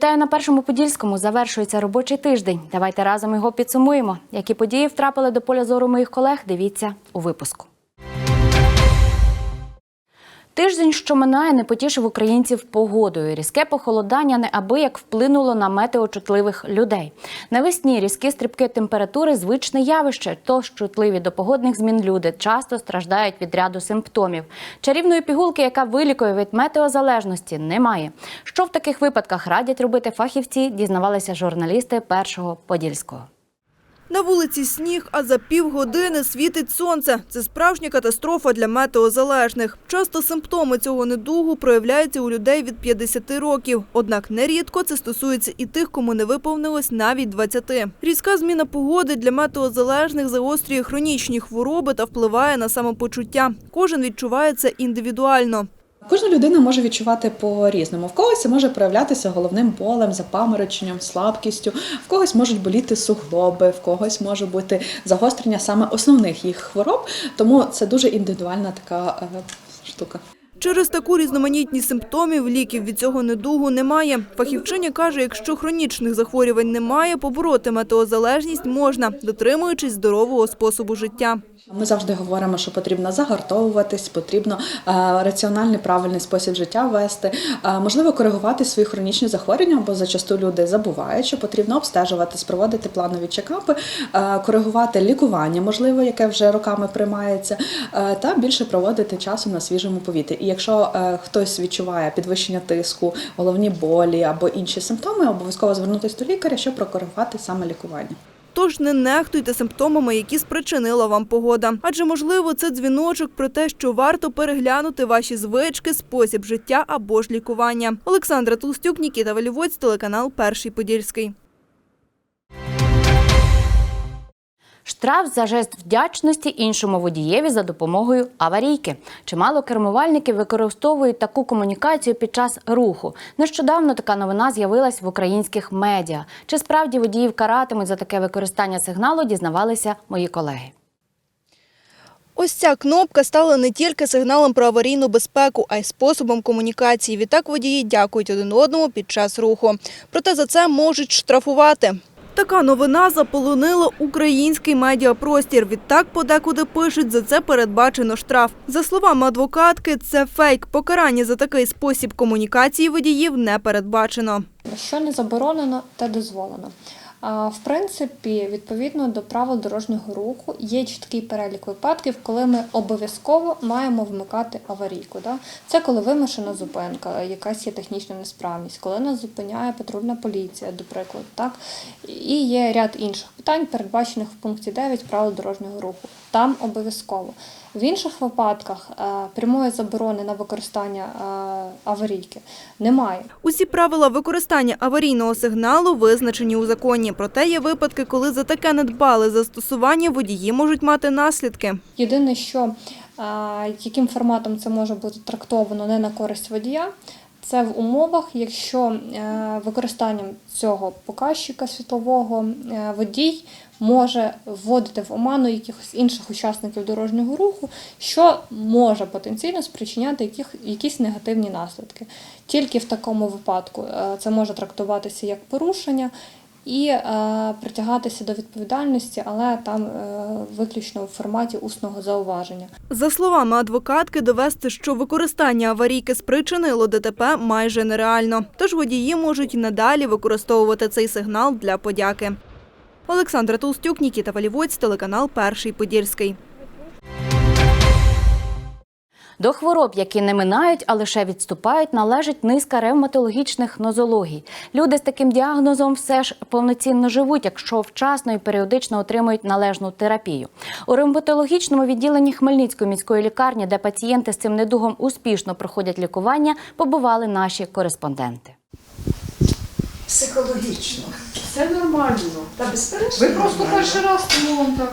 Вітаю на першому подільському. Завершується робочий тиждень. Давайте разом його підсумуємо. Які події втрапили до поля зору моїх колег? Дивіться у випуску. Тиждень, що минає, не потішив українців погодою. Різке похолодання неабияк вплинуло на метеочутливих людей. Навесні різкі стрибки температури звичне явище. Тож чутливі до погодних змін люди часто страждають від ряду симптомів. Чарівної пігулки, яка вилікує від метеозалежності, немає. Що в таких випадках радять робити фахівці, дізнавалися журналісти першого подільського. На вулиці сніг, а за півгодини світить сонце. Це справжня катастрофа для метеозалежних. Часто симптоми цього недугу проявляються у людей від 50 років. Однак нерідко це стосується і тих, кому не виповнилось навіть 20. Різка зміна погоди для метеозалежних загострює хронічні хвороби та впливає на самопочуття. Кожен відчуває це індивідуально. Кожна людина може відчувати по-різному. В когось це може проявлятися головним болем, запамороченням, слабкістю, в когось можуть боліти суглоби, в когось може бути загострення саме основних їх хвороб. Тому це дуже індивідуальна така е, штука. Через таку різноманітність симптомів ліків від цього недугу немає. Фахівчиня каже, якщо хронічних захворювань немає, побороти метеозалежність можна, дотримуючись здорового способу життя. Ми завжди говоримо, що потрібно загартовуватись, потрібно е, раціональний правильний спосіб життя вести, е, можливо, коригувати свої хронічні захворювання, бо зачасту люди забувають, що потрібно обстежуватись, проводити планові чекапи, е, коригувати лікування, можливо, яке вже роками приймається, та більше проводити часу на свіжому повітрі. Якщо е, хтось відчуває підвищення тиску, головні болі або інші симптоми, обов'язково звернутися до лікаря, щоб прокоригувати саме лікування. Тож не нехтуйте симптомами, які спричинила вам погода. Адже, можливо, це дзвіночок про те, що варто переглянути ваші звички, спосіб життя або ж лікування. Олександра Толстюк, Нікіта Валівоць, телеканал Перший Подільський. Штраф за жест вдячності іншому водієві за допомогою аварійки. Чимало кермувальників використовують таку комунікацію під час руху. Нещодавно така новина з'явилась в українських медіа. Чи справді водіїв каратимуть за таке використання сигналу, дізнавалися мої колеги. Ось ця кнопка стала не тільки сигналом про аварійну безпеку, а й способом комунікації. Відтак водії дякують один одному під час руху. Проте за це можуть штрафувати. Така новина заполонила український медіапростір. Відтак подекуди пишуть, за це передбачено штраф. За словами адвокатки, це фейк. Покарання за такий спосіб комунікації водіїв не передбачено. Що не заборонено, те дозволено. В принципі, відповідно до правил дорожнього руху є чіткий перелік випадків, коли ми обов'язково маємо вмикати аварійку. Це коли вимушена зупинка, якась є технічна несправність, коли нас зупиняє патрульна поліція, до прикладу. Так? І є ряд інших питань, передбачених в пункті 9 правил дорожнього руху. Там обов'язково. В інших випадках е, прямої заборони на використання е, аварійки немає. Усі правила використання аварійного сигналу визначені у законі. Проте є випадки, коли за таке недбале застосування водії можуть мати наслідки. Єдине, що е, яким форматом це може бути трактовано не на користь водія, це в умовах, якщо е, використанням цього показчика світлового е, водій може вводити в оману якихось інших учасників дорожнього руху, що може потенційно спричиняти яких, якісь негативні наслідки. Тільки в такому випадку е, це може трактуватися як порушення і е, притягатися до відповідальності, але там е, виключно в форматі усного зауваження. За словами адвокатки, довести, що використання аварійки спричинило ДТП майже нереально. Тож водії можуть надалі використовувати цей сигнал для подяки. Олександра Толстюк, Нікіта Валівоць, телеканал Перший Подільський. До хвороб, які не минають, а лише відступають, належить низка ревматологічних нозологій. Люди з таким діагнозом все ж повноцінно живуть, якщо вчасно і періодично отримують належну терапію. У ревматологічному відділенні Хмельницької міської лікарні, де пацієнти з цим недугом успішно проходять лікування, побували наші кореспонденти. Психологічно. Все нормально. Та безперечно. Ви просто нормально. перший раз тому вам так.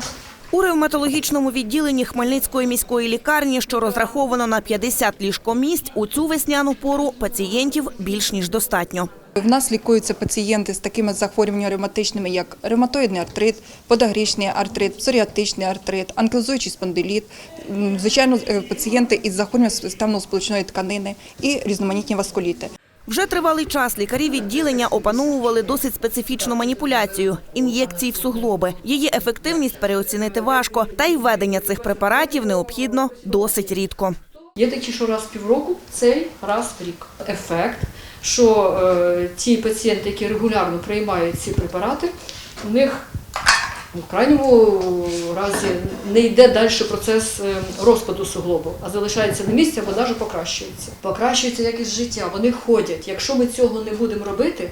У ревматологічному відділенні Хмельницької міської лікарні, що розраховано на 50 ліжкомісць, у цю весняну пору пацієнтів більш ніж достатньо. В нас лікуються пацієнти з такими захворюваннями ревматичними, як ревматоїдний артрит, подагрічний артрит, псоріатичний артрит, анкілозуючий спондиліт, звичайно, е, пацієнти із захворюванням системно-сполучної тканини і різноманітні васкуліти. Вже тривалий час лікарі відділення опановували досить специфічну маніпуляцію – ін'єкції в суглоби. Її ефективність переоцінити важко, та й введення цих препаратів необхідно досить рідко. Є такі, що раз в півроку, цей раз в рік. Ефект, що е, ті пацієнти, які регулярно приймають ці препарати, у них в крайньому разі не йде далі процес е, розпаду суглобу, а залишається на місці або навіть покращується. Покращується якість життя, вони ходять. Якщо ми цього не будемо робити,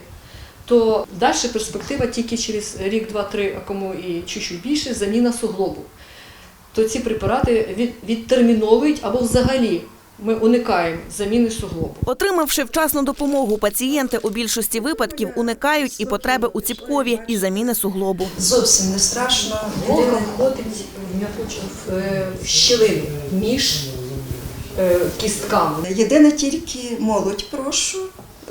то далі перспектива тільки через рік, два, три, а кому і чуть-чуть більше, заміна суглобу то ці препарати відтерміновують або взагалі ми уникаємо заміни суглобу. Отримавши вчасну допомогу, пацієнти у більшості випадків уникають і потреби у ціпкові, і заміни суглобу. Зовсім не страшно. Голка входить в е, в щілину між е, кістками. Єдине тільки молодь прошу,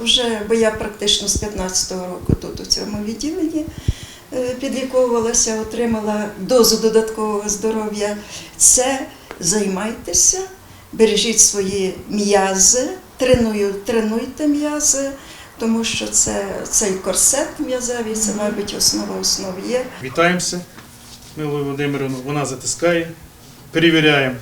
вже, бо я практично з 15-го року тут у цьому відділенні е, підліковувалася, отримала дозу додаткового здоров'я. Це займайтеся, бережіть свої м'язи, треную, тренуйте м'язи, тому що це цей корсет м'язевий, це, мабуть, основа основ є. Вітаємося, Милою Володимирівну. Вона затискає. Перевіряємо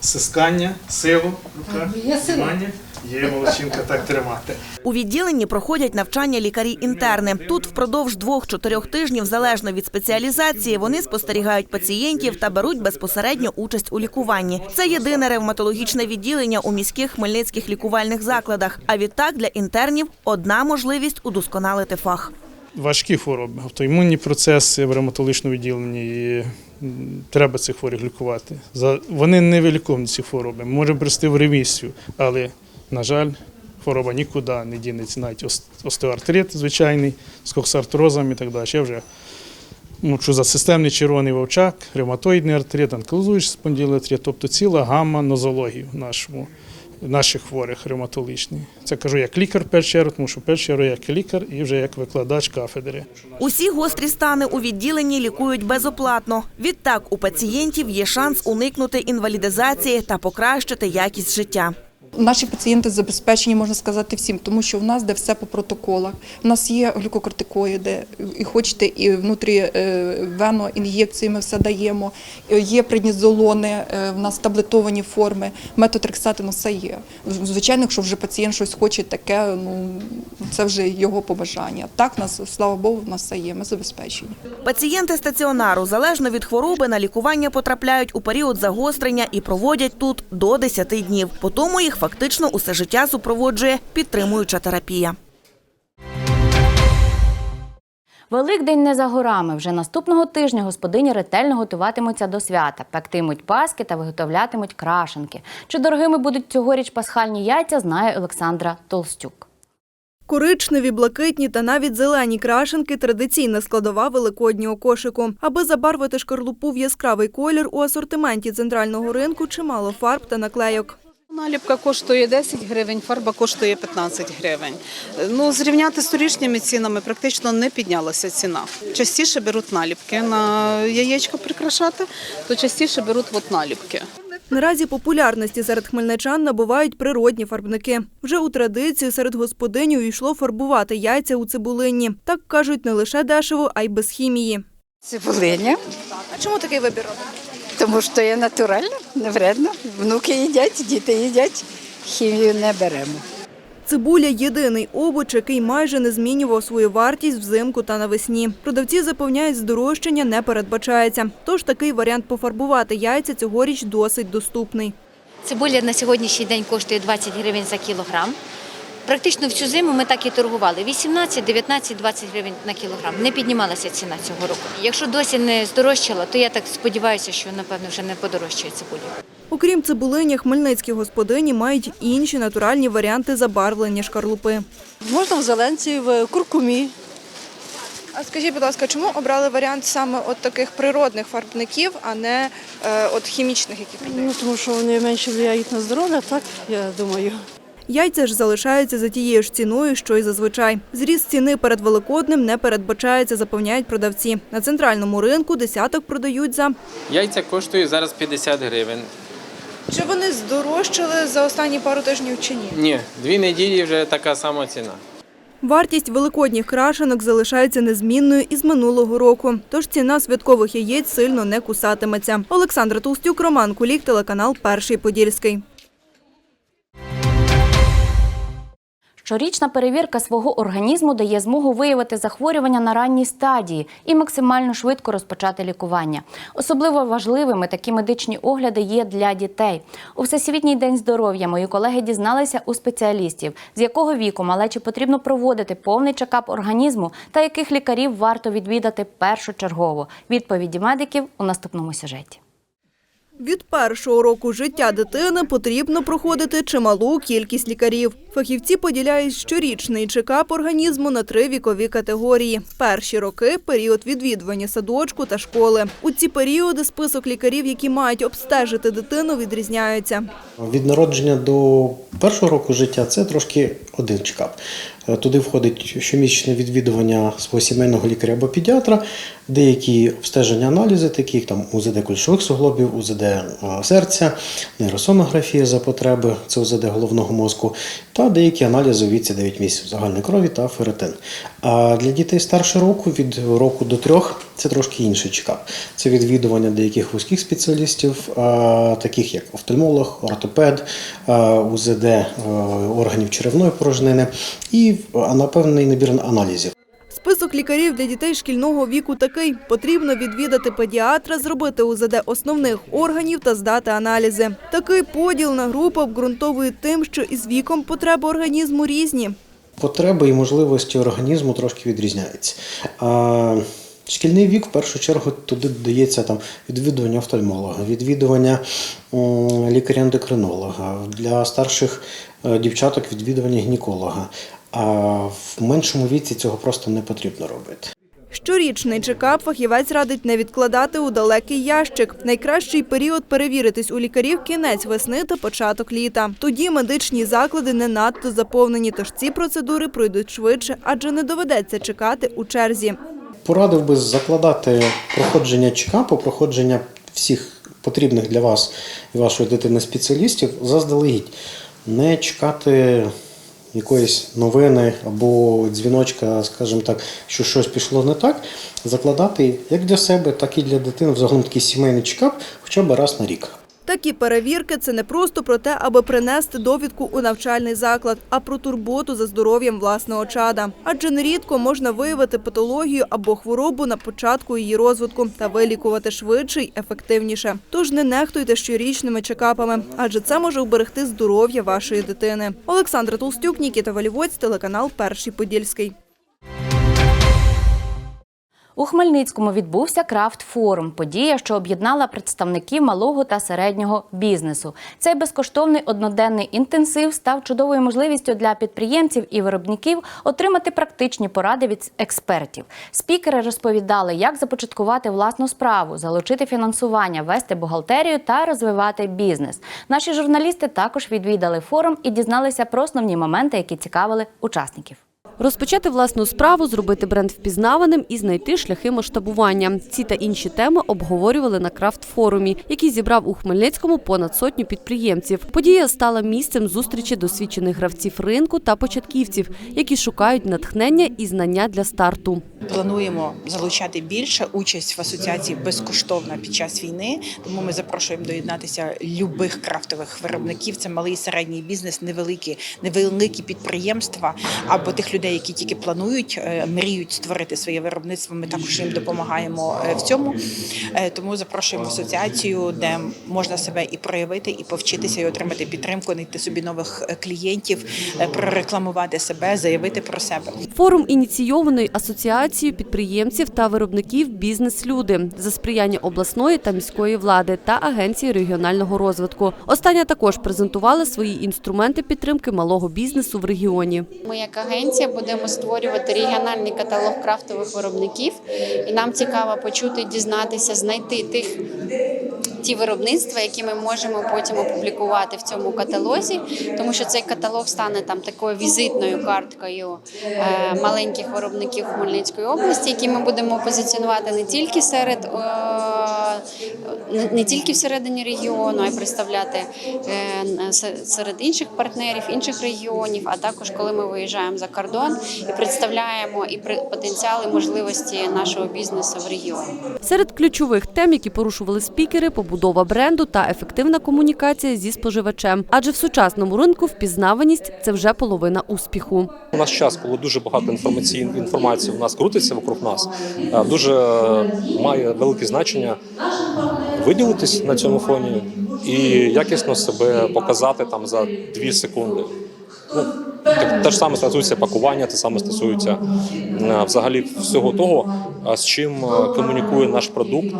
стискання, силу. Рука, Внимання. Є молодчинка, так тримати. У відділенні проходять навчання лікарі-інтерни. Тут впродовж двох-чотирьох тижнів, залежно від спеціалізації, вони спостерігають пацієнтів та беруть безпосередньо участь у лікуванні. Це єдине ревматологічне відділення у міських хмельницьких лікувальних закладах. А відтак для інтернів одна можливість удосконалити фах. Важкі хвороби, автоімунні процеси в ревматологічному відділенні. І треба цих хворих лікувати. За- Вони не виліковні, ці хвороби. Може брести в ремісію, але, на жаль, хвороба нікуди не дінеться. Навіть ос- остеоартрит звичайний, з коксартрозом і так далі. Я вже мовчу за системний червоний вовчак, ревматоїдний артрит, анкилозуючий спондилоартрит, тобто ціла гамма нозології в нашому, наших хворих ревматологічних. Це кажу як лікар першу тому що першу як лікар і вже як викладач кафедри. Усі гострі стани у відділенні лікують безоплатно. Відтак у пацієнтів є шанс уникнути інвалідизації та покращити якість життя. Наші пацієнти забезпечені, можна сказати, всім, тому що в нас де все по протоколах. У нас є глюкокортикоїди, і хочете, і внутрі е, вено ін'єкції ми все даємо. Є преднізолони, е, в нас таблетовані форми, метотрексати, ну все є. Звичайно, якщо вже пацієнт щось хоче таке, ну це вже його побажання. Так, нас, слава Богу, в нас все є, ми забезпечені. Пацієнти стаціонару залежно від хвороби на лікування потрапляють у період загострення і проводять тут до 10 днів. По тому їх фактично усе життя супроводжує підтримуюча терапія. Великдень не за горами. Вже наступного тижня господині ретельно готуватимуться до свята, пектимуть паски та виготовлятимуть крашенки. Чи дорогими будуть цьогоріч пасхальні яйця, знає Олександра Толстюк. Коричневі, блакитні та навіть зелені крашенки – традиційна складова великоднього кошику. Аби забарвити шкарлупу в яскравий колір, у асортименті центрального ринку чимало фарб та наклейок. Наліпка коштує 10 гривень, фарба коштує 15 гривень. Ну, зрівняти з торішніми цінами практично не піднялася ціна. Частіше беруть наліпки на яєчко прикрашати, то частіше беруть от наліпки. Наразі популярності серед хмельничан набувають природні фарбники. Вже у традицію серед господинь увійшло фарбувати яйця у цибулині. Так кажуть, не лише дешево, а й без хімії. Цибулиня, А чому такий вибір робите? Тому що є натурально, не вредно. Внуки їдять, діти їдять, хімію не беремо. Цибуля – єдиний овоч, який майже не змінював свою вартість взимку та навесні. Продавці запевняють, здорожчання не передбачається. Тож такий варіант пофарбувати яйця цьогоріч досить доступний. Цибуля на сьогоднішній день коштує 20 гривень за кілограм. Практично всю зиму ми так і торгували. 18, 19, 20 гривень на кілограм. Не піднімалася ціна цього року. Якщо досі не здорожчала, то я так сподіваюся, що напевно вже не подорожчає цибуля. Окрім цибулині, хмельницькі господині мають інші натуральні варіанти забарвлення шкарлупи. Можна в зеленці, в куркумі. А скажіть, будь ласка, чому обрали варіант саме от таких природних фарбників, а не е, от хімічних, які Ну, тому що вони менше впливають на здоров'я, так я думаю. Яйця ж залишаються за тією ж ціною, що й зазвичай. Зріст ціни перед Великоднем не передбачається, запевняють продавці. На центральному ринку десяток продають за Яйця коштують зараз 50 гривень. Чи вони здорожчали за останні пару тижнів чи ні? Ні, дві неділі вже така сама ціна. Вартість великодніх крашенок залишається незмінною із минулого року, тож ціна святкових яєць сильно не кусатиметься. Олександра Толстюк, Роман Кулік, телеканал Перший Подільський. Щорічна перевірка свого організму дає змогу виявити захворювання на ранній стадії і максимально швидко розпочати лікування. Особливо важливими такі медичні огляди є для дітей. У Всесвітній день здоров'я мої колеги дізналися у спеціалістів, з якого віку малечі потрібно проводити повний чекап організму та яких лікарів варто відвідати першочергово. Відповіді медиків у наступному сюжеті. Від першого року життя дитини потрібно проходити чималу кількість лікарів. Фахівці поділяють щорічний чекап організму на три вікові категорії. Перші роки період відвідування садочку та школи. У ці періоди список лікарів, які мають обстежити дитину, відрізняються. Від народження до першого року життя це трошки один чекап. Е, Туди входить щомісячне відвідування свого сімейного лікаря або педіатра, деякі обстеження аналізи, такі як там УЗД кульшових суглобів, УЗД е, серця, нейросонографія за потреби, це УЗД головного мозку, та деякі аналізи у віці 9 місяців загальної крові та ферритин. А для дітей старше року, від року до трьох, це трошки інший чекап. Це відвідування деяких вузьких спеціалістів, таких як офтальмолог, ортопед, УЗД е, органів черевної порожнини і а, на певний набір аналізів. Список лікарів для дітей шкільного віку такий: потрібно відвідати педіатра, зробити УЗД основних органів та здати аналізи. Такий поділ на групи обґрунтовує тим, що із віком потреби організму різні. Потреби і можливості організму трошки відрізняються. А, Шкільний вік в першу чергу туди додається там відвідування офтальмолога, відвідування лікаря-ендокринолога, для старших е, дівчаток відвідування гінеколога. А в меншому віці цього просто не потрібно робити. Щорічний чекап фахівець радить не відкладати у далекий ящик. Найкращий період перевіритись у лікарів кінець весни та початок літа. Тоді медичні заклади не надто заповнені, тож ці процедури пройдуть швидше, адже не доведеться чекати у черзі. Порадив би закладати проходження чекапу, проходження всіх потрібних для вас і вашої дитини спеціалістів заздалегідь. Не чекати якоїсь новини або дзвіночка, скажімо так, що щось пішло не так, закладати як для себе, так і для дитини взагалом такий сімейний чекап хоча б раз на рік. Такі перевірки це не просто про те, аби принести довідку у навчальний заклад, а про турботу за здоров'ям власного чада. Адже нерідко можна виявити патологію або хворобу на початку її розвитку та вилікувати швидше й ефективніше. Тож не нехтуйте щорічними чекапами, адже це може вберегти здоров'я вашої дитини. Олександра Толстюк, Нікіта Валівоць, телеканал Перший Подільський. У Хмельницькому відбувся крафт-форум. Подія, що об'єднала представників малого та середнього бізнесу. Цей безкоштовний одноденний інтенсив став чудовою можливістю для підприємців і виробників отримати практичні поради від експертів. Спікери розповідали, як започаткувати власну справу, залучити фінансування, вести бухгалтерію та розвивати бізнес. Наші журналісти також відвідали форум і дізналися про основні моменти, які цікавили учасників. Розпочати власну справу, зробити бренд впізнаваним і знайти шляхи масштабування. Ці та інші теми обговорювали на крафт-форумі, який зібрав у Хмельницькому понад сотню підприємців. Подія стала місцем зустрічі досвідчених гравців ринку та початківців, які шукають натхнення і знання для старту. Плануємо залучати більше участь в асоціації безкоштовна під час війни. Тому ми запрошуємо доєднатися любих крафтових виробників. Це малий і середній бізнес, невеликі, невеликі підприємства або тих людей, які тільки планують, е, мріють створити своє виробництво. Ми також їм допомагаємо е, в цьому. Е, Тому запрошуємо в асоціацію, де можна себе і проявити, і повчитися, і отримати підтримку, знайти собі нових клієнтів, прорекламувати себе, заявити про себе. Форум ініційований асоціацією підприємців та виробників Бізнес-люди за сприяння обласної та міської влади та агенції регіонального розвитку. Остання також презентувала свої інструменти підтримки малого бізнесу в регіоні. Ми як агенція будемо створювати регіональний каталог крафтових виробників, і нам цікаво почути, дізнатися, знайти тих ті виробництва, які ми можемо потім опублікувати в цьому каталозі, тому що цей каталог стане там такою візитною карткою е, маленьких виробників Хмельницької області, які ми будемо позиціонувати не тільки серед не- не тільки всередині регіону, а й представляти е, серед інших партнерів, інших регіонів, а також коли ми виїжджаємо за кордон і представляємо і при- потенціали можливості нашого бізнесу в регіоні. Серед ключових тем, які порушували спікери, побудова бренду та ефективна комунікація зі споживачем. Адже в сучасному ринку впізнаваність це вже половина успіху. У нас час, коли дуже багато інформаційної інформації у нас крутиться вокруг нас, е, дуже має велике значення виділитись на цьому фоні і якісно себе показати там за дві секунди. Так- те ж саме стосується пакування, те саме стосується е, взагалі всього того, е, з чим е, комунікує наш продукт,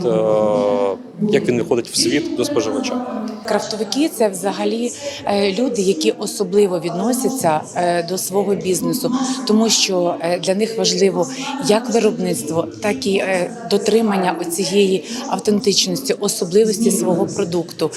як він виходить в світ до споживача. Крафтовики це взагалі е, люди, які особливо відносяться е, до свого бізнесу, тому що е, для них важливо як виробництво, так і дотримання цієї автентичності, особливості свого продукту.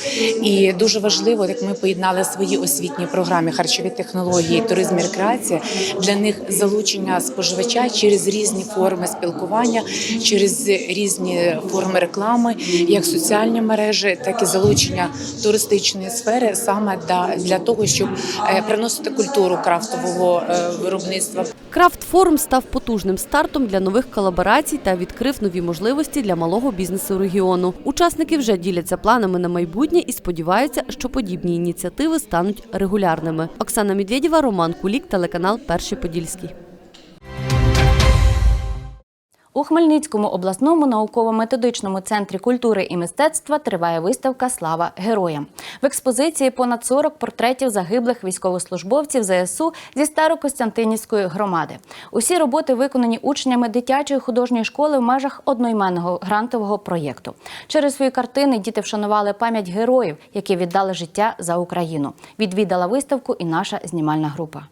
І дуже важливо, як ми поєднали свої освітні програми харчові технології, туризм і рекреація. Для них залучення споживача через різні форми спілкування, через різні форми реклами, як соціальні мережі, так і залучення туристичної сфери саме для, того, щоб е, приносити культуру крафтового е, виробництва. Крафт форум став потужним стартом для нових колаборацій та відкрив нові можливості для малого бізнесу регіону. Учасники вже діляться планами на майбутнє і сподіваються, що подібні ініціативи стануть регулярними. Оксана Медведєва, Роман Кулік, телеканал Перший Подільський. У Хмельницькому обласному науково-методичному центрі культури і мистецтва триває виставка Слава героям. В експозиції понад 40 портретів загиблих військовослужбовців ЗСУ зі Старокостянтинівської громади. Усі роботи виконані учнями дитячої художньої школи в межах одноіменного грантового проєкту. Через свої картини діти вшанували пам'ять героїв, які віддали життя за Україну. Відвідала виставку і наша знімальна група.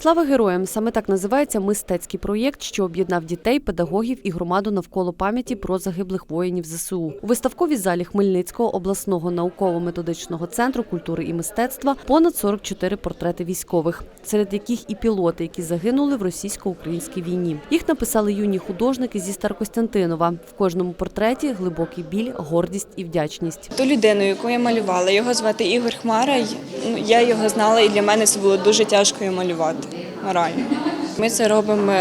Слава героям! Саме так називається мистецький проєкт, що об'єднав дітей, педагогів і громаду навколо пам'яті про загиблих воїнів ЗСУ. У виставковій залі Хмельницького обласного науково-методичного центру культури і мистецтва понад 44 портрети військових, серед яких і пілоти, які загинули в російсько-українській війні. Їх написали юні художники зі Старокостянтинова. В кожному портреті глибокий біль, гордість і вдячність. Ту людину, яку я малювала, його звати Ігор Хмара. ну, Я його знала, і для мене це було дуже тяжко малювати. Морально. Ми це робимо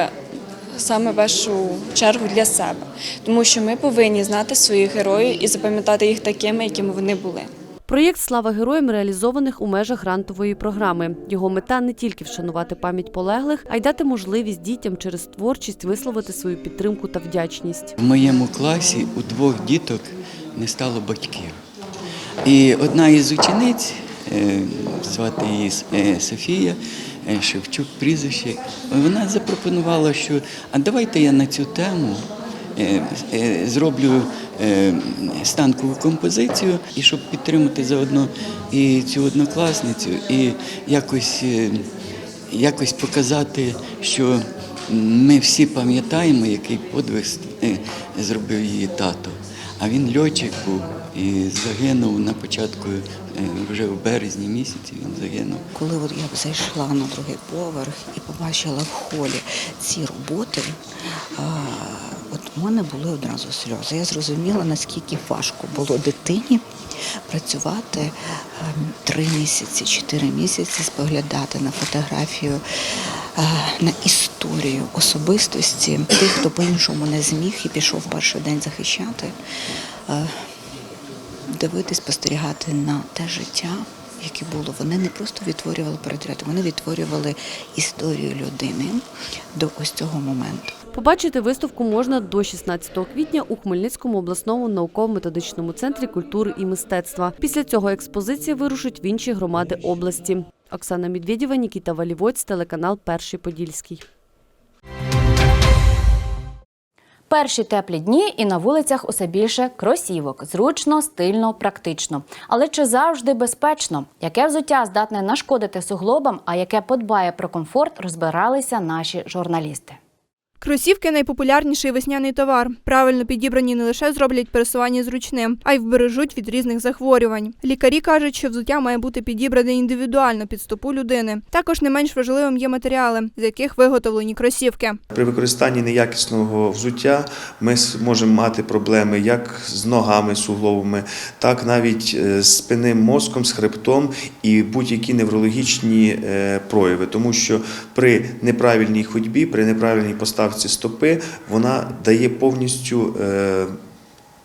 саме в першу чергу для себе, тому що ми повинні знати своїх героїв і запам'ятати їх такими, якими вони були. Проєкт Слава героям реалізованих у межах грантової програми. Його мета не тільки вшанувати пам'ять полеглих, а й дати можливість дітям через творчість висловити свою підтримку та вдячність. В моєму класі у двох діток не стало батьків. І одна із учениць, звати її е, Софія е, Шевчук, прізвище, вона запропонувала, що а давайте я на цю тему е, е, зроблю е, станкову композицію, і щоб підтримати заодно і цю однокласницю, і якось, е, якось показати, що ми всі пам'ятаємо, який подвиг е, зробив її тато. А він льотчик був і загинув на початку, е, вже в березні місяці він загинув. Коли от я зайшла на другий поверх і побачила в холі ці роботи, от у мене були одразу сльози. Я зрозуміла, наскільки важко було дитині працювати ем, три місяці, чотири місяці, споглядати на фотографію, е, на історію особистості тих, хто по-іншому не зміг і пішов перший день захищати. Дивитись, спостерігати на те життя, яке було. Вони не просто відтворювали портрети, вони відтворювали історію людини до ось цього моменту. Побачити виставку можна до 16 квітня у Хмельницькому обласному науково-методичному центрі культури і мистецтва. Після цього експозиція вирушить в інші громади області. Оксана Медведєва, Нікіта Валівоць, телеканал Перший Подільський. Перші теплі дні і на вулицях усе більше кросівок. Зручно, стильно, практично. Але чи завжди безпечно? Яке взуття здатне нашкодити суглобам, а яке подбає про комфорт, розбиралися наші журналісти. Кросівки найпопулярніший весняний товар. Правильно підібрані не лише зроблять пересування зручним, а й вбережуть від різних захворювань. Лікарі кажуть, що взуття має бути підібране індивідуально під стопу людини. Також не менш важливим є матеріали, з яких виготовлені кросівки. При використанні неякісного взуття ми можемо мати проблеми як з ногами сугловими, так навіть е, з спинним мозком, з хребтом і будь-які неврологічні е, прояви, тому що при неправильній ходьбі, при неправильній поставці стопи вона дає повністю. е,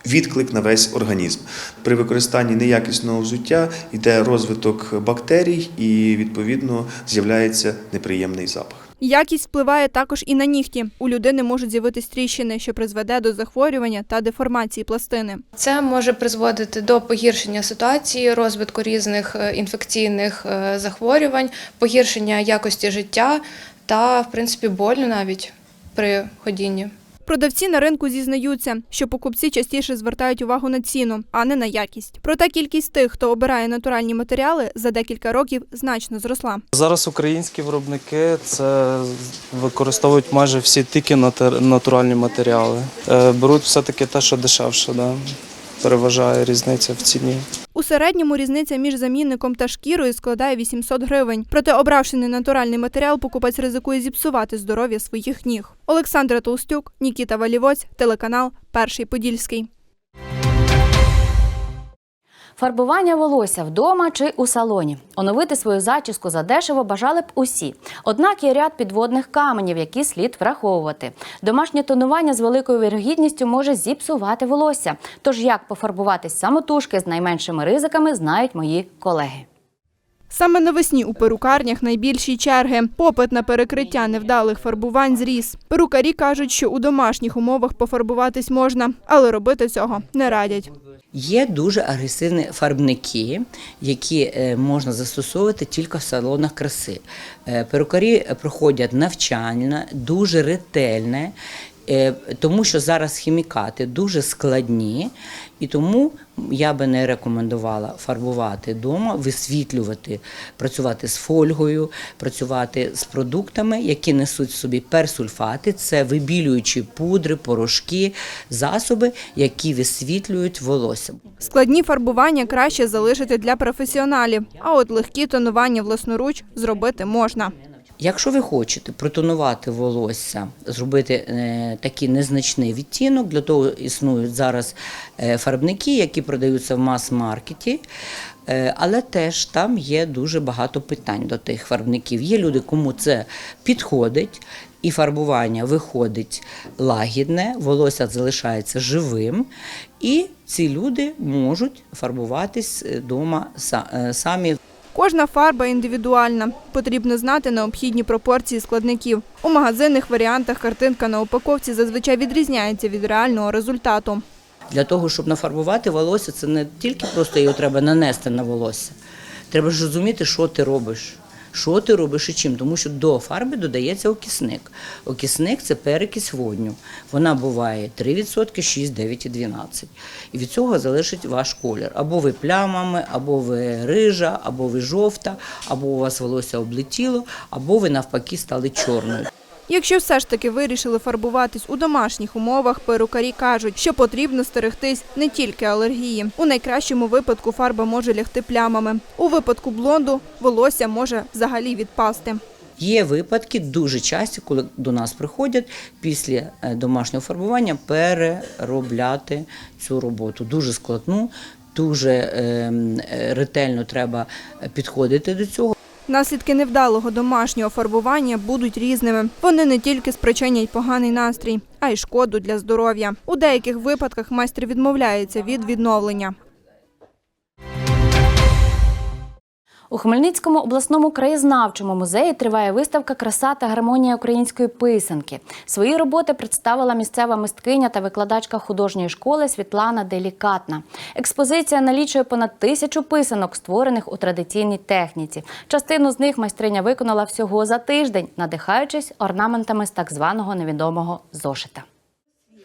Відклик на весь організм при використанні неякісного взуття йде розвиток бактерій і відповідно з'являється неприємний запах. Якість впливає також і на нігті. У людини можуть з'явитись тріщини, що призведе до захворювання та деформації пластини. Це може призводити до погіршення ситуації, розвитку різних е, інфекційних е, захворювань, погіршення якості життя та, в принципі, болю навіть при ходінні. Продавці на ринку зізнаються, що покупці частіше звертають увагу на ціну, а не на якість. Проте кількість тих, хто обирає натуральні матеріали, за декілька років значно зросла. Зараз українські виробники це використовують майже всі тільки натуральні матеріали. Е, Беруть все-таки те, що дешевше, да? Переважає різниця в ціні. У середньому різниця між замінником та шкірою складає 800 гривень. Проте, обравши ненатуральний матеріал, покупець ризикує зіпсувати здоров'я своїх ніг. Олександра Толстюк, Нікіта Валівоць, телеканал Перший Подільський. Фарбування волосся вдома чи у салоні. Оновити свою зачіску задешево бажали б усі. Однак є ряд підводних каменів, які слід враховувати. Домашнє тонування з великою вірогідністю може зіпсувати волосся. Тож як пофарбуватись самотужки з найменшими ризиками, знають мої колеги. Саме навесні у перукарнях найбільші черги. Попит на перекриття невдалих фарбувань зріс. Перукарі кажуть, що у домашніх умовах пофарбуватись можна, але робити цього не радять. Є дуже агресивні фарбники, які е, можна застосовувати тільки в салонах краси. Е, Перукарі проходять навчання дуже ретельне, е, тому що зараз хімікати дуже складні, і тому я би не рекомендувала фарбувати вдома, висвітлювати, працювати з фольгою, працювати з продуктами, які несуть в собі персульфати, це вибілюючі пудри, порошки, засоби, які висвітлюють волосся. Складні фарбування краще залишити для професіоналів, а от легкі тонування власноруч зробити можна. Якщо ви хочете протонувати волосся, зробити е, такий незначний відтінок, для того існують зараз е, фарбники, які продаються в мас-маркеті. Е, Але теж там є дуже багато питань до тих фарбників. Є люди, кому це підходить, і фарбування виходить лагідне, волосся залишається живим, і ці люди можуть фарбуватись вдома самі. Кожна фарба індивідуальна. Потрібно знати необхідні пропорції складників. У магазинних варіантах картинка на упаковці зазвичай відрізняється від реального результату. Для того, щоб нафарбувати волосся, це не тільки просто його треба нанести на волосся. Треба ж розуміти, що ти робиш. Що ти робиш і чим? Тому що до фарби додається окисник. Окисник це перекись водню. Вона буває 3%, 6, 9 і 12. І від цього залежить ваш колір. Або ви плямами, або ви рижа, або ви жовта, або у вас волосся облетіло, або ви навпаки стали чорною. Якщо все ж таки вирішили фарбуватись у домашніх умовах, перукарі кажуть, що потрібно стерегтись не тільки алергії. У найкращому випадку фарба може лягти плямами. У випадку блонду волосся може взагалі відпасти. Є випадки дуже часті, коли до нас приходять після е, домашнього фарбування переробляти цю роботу. Дуже складну, дуже ем, е, ретельно треба підходити до цього. Наслідки невдалого домашнього фарбування будуть різними. Вони не тільки спричинять поганий настрій, а й шкоду для здоров'я. У деяких випадках майстер відмовляється від відновлення. У Хмельницькому обласному краєзнавчому музеї триває виставка Краса та гармонія української писанки. Свої роботи представила місцева мисткиня та викладачка художньої школи Світлана Делікатна. Експозиція налічує понад тисячу писанок, створених у традиційній техніці. Частину з них майстриня виконала всього за тиждень, надихаючись орнаментами з так званого невідомого зошита.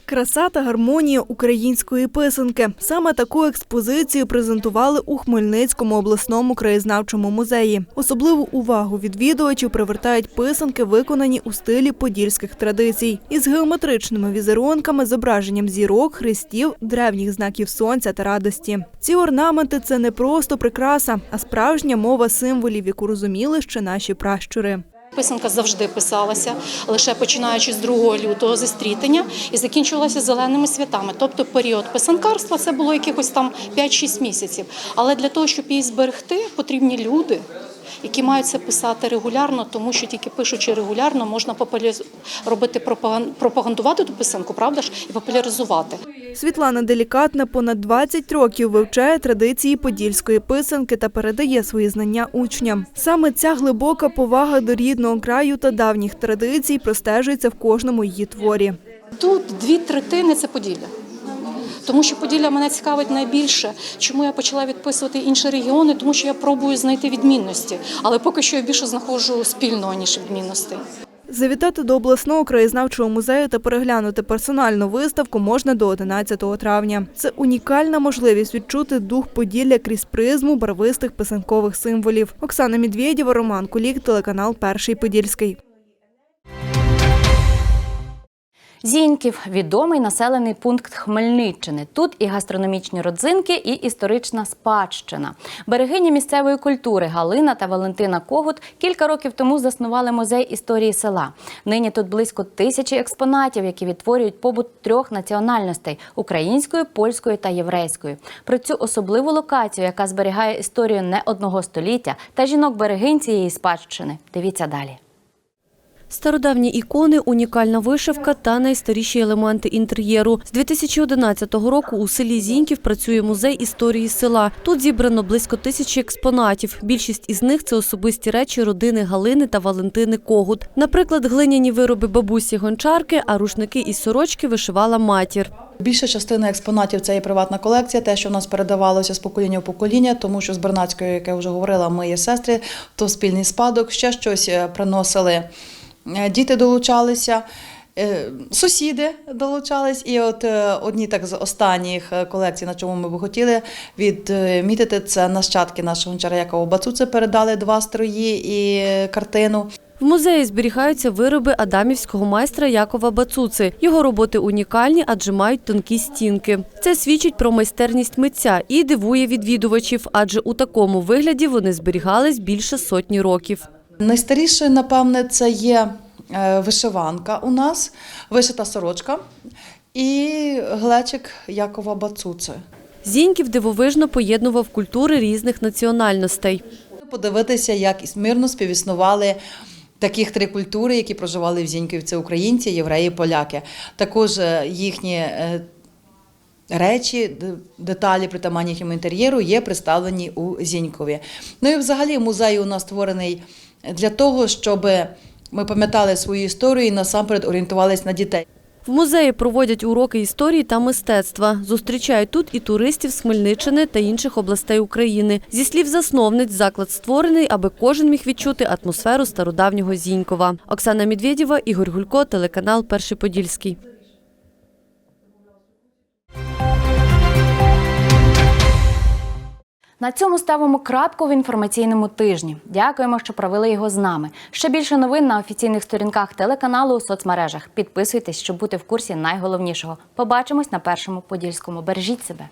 Краса та гармонія української писанки. Саме таку експозицію презентували у Хмельницькому обласному краєзнавчому музеї. Особливу увагу відвідувачів привертають писанки, виконані у стилі подільських традицій, із геометричними візерунками, зображенням зірок, хрестів, древніх знаків сонця та радості. Ці орнаменти це не просто прикраса, а справжня мова символів, яку розуміли ще наші пращури. Писанка завжди писалася, лише починаючи з 2 лютого зістрітення і закінчувалася зеленими святами. Тобто період писанкарства це було якихось там 5-6 місяців. Але для того, щоб її зберегти, потрібні люди, які мають це писати регулярно, тому що тільки пишучи регулярно, можна популяризу- робити пропаган- пропагандувати ту писанку, правда ж, і популяризувати. Світлана Делікатна понад 20 років вивчає традиції подільської писанки та передає свої знання учням. Саме ця глибока повага до рідного краю та давніх традицій простежується в кожному її творі. Тут дві третини це Поділля. Тому що Поділля мене цікавить найбільше. Чому я почала відписувати інші регіони? Тому що я пробую знайти відмінності, але поки що я більше знаходжу спільного ніж відмінностей. Завітати до обласного краєзнавчого музею та переглянути персональну виставку можна до 11 травня. Це унікальна можливість відчути дух Поділля крізь призму барвистих писанкових символів. Оксана Медведєва, Роман Кулік, телеканал Перший Подільський. Зіньків відомий населений пункт Хмельниччини. Тут і гастрономічні родзинки, і історична спадщина. Берегині місцевої культури Галина та Валентина Когут кілька років тому заснували музей історії села. Нині тут близько тисячі експонатів, які відтворюють побут трьох національностей української, польської та єврейської. Про цю особливу локацію, яка зберігає історію не одного століття, та жінок берегинь цієї спадщини. Дивіться далі. Стародавні ікони, унікальна вишивка та найстаріші елементи інтер'єру. З 2011 року у селі Зіньків працює музей історії села. Тут зібрано близько тисячі експонатів. Більшість із них це особисті речі родини Галини та Валентини Когут. Наприклад, глиняні вироби бабусі гончарки, а рушники із сорочки вишивала матір. Більша частина експонатів це є приватна колекція, те, що в нас передавалося з покоління в покоління, тому що з Бернацькою, як я вже говорила, ми є сестри, то спільний спадок, ще щось е, приносили. Е, Діти долучалися. е, Сусіди долучались, і от е, одні так з останніх колекцій, на чому ми би хотіли відмітити, це нащадки нашого гончара Якова Бацуци передали два строї і картину. В музеї зберігаються вироби адамівського майстра Якова Бацуци. Його роботи унікальні, адже мають тонкі стінки. Це свідчить про майстерність митця і дивує відвідувачів, адже у такому вигляді вони зберігались більше сотні років. Найстаріше, напевне, це є е, вишиванка у нас, вишита сорочка і глечик Якова Бацуци. Зіньків дивовижно поєднував культури різних національностей. Подивитися, як мирно співіснували таких три культури, які проживали в Зінькові. Це українці, євреї, поляки. Також е, їхні е, речі, деталі притаманні їхньому інтер'єру є представлені у Зінькові. Ну і взагалі музей у нас створений для того, щоб ми пам'ятали свою історію і насамперед орієнтувалися на дітей. В музеї проводять уроки історії та мистецтва. Зустрічають тут і туристів з Хмельниччини та інших областей України. Зі слів засновниць, заклад створений, аби кожен міг відчути атмосферу стародавнього Зінькова. Оксана Медведєва, Ігор Гулько, телеканал Перший Подільський. На цьому ставимо крапку в інформаційному тижні. Дякуємо, що провели його з нами. Ще більше новин на офіційних сторінках телеканалу у соцмережах. Підписуйтесь, щоб бути в курсі найголовнішого. Побачимось на першому подільському. Бережіть себе.